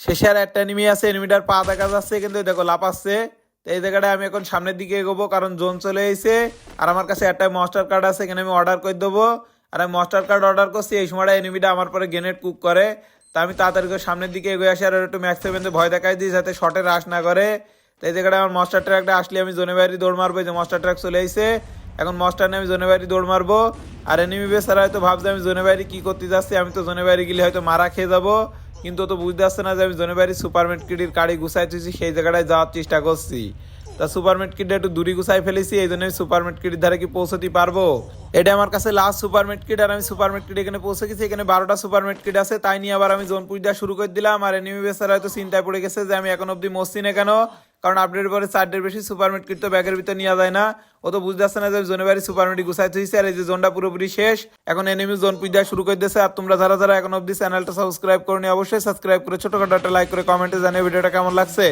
শেষে আর একটা এনিমি আছে এনিমিটার পা দেখা যাচ্ছে, কিন্তু দেখো লাপাচ্ছে তো এই জায়গাটায় আমি এখন সামনের দিকে এগোবো, কারণ জোন চলে এসেছে। আর আমার কাছে একটা মাস্টার কার্ড আছে, এখানে আমি অর্ডার করে দেবো। আর আমি মাস্টার কার্ড অর্ডার করছি, এই সময়টা এনিমিটা আমার পরে গ্রেনেড কুক করে। তা আমি তাড়াতাড়ি করে সামনের দিকে এগিয়ে আসি, আর একটু ম্যাক্স ভয় দেখাই দিই, যাতে শর্টে রাশ না করে। তো এই জায়গাটা আমার মাস্টার ট্র্যাকটা আসলে আমি জোনে বাইরে দৌড় মারবো যে মাস্টার ট্র্যাক চলে এসেছে। এখন মাস্টার নিয়ে আমি জোনে বাইরে দৌড় মারবো। আর এনিমি বেসারা হয়তো ভাবছে আমি জোনে বাইরে কী করতে যাচ্ছি, আমি তো জোনে বাইরে গেলে হয়তো মারা খেয়ে যাব। কিন্তু তো বুঝতে পারছে না যে আমি জোনে বাইরে সুপারমেট কিডির কাড়ি গুছাই তুইছি সেই জায়গাটায় যাওয়ার চেষ্টা করছি। তা সুপারমেট কিডটা একটু দূরে গুছাই ফেলেছি, এই জন্য আমি সুপারমেট কিডির ধারে কি পৌঁছতে পারব? এটা আমার কাছে লাস্ট সুপারমেট কিড আর আমি সুপারমেট কিড এখানে পৌঁছে গেছি, এখানে বারোটা সুপারমেট কিড আছে, তাই নিয়ে আবার আমি জোন পুজ শুরু করে দিলাম। আর এনিমি বেসার হয়তো চিন্তায় পড়ে গেছে যে আমি এখন অব্দি মসছি না কেন? কারণ আপডেটের পরে চারটের বেশি সুপারমিট কিট তো ব্যাগের ভিতরে নেওয়া যায় না। ও তো বুঝতে আসছে না যে জোনে বাড়ি সুপারমিট গুছাই থইছে আর এই যে জোনটা পুরোপুরি শেষ। এখন এনিমি জোন পুজা শুরু করে দিয়েছে। আর তোমরা যারা যারা এখন অব্দি চ্যানেলটা সাবস্ক্রাইব করনি, অবশ্যই সাবস্ক্রাইব করে ছোটখাটো একটা লাইক করে কমেন্টে জানিয়ে ভিডিওটা কেমন লাগছে।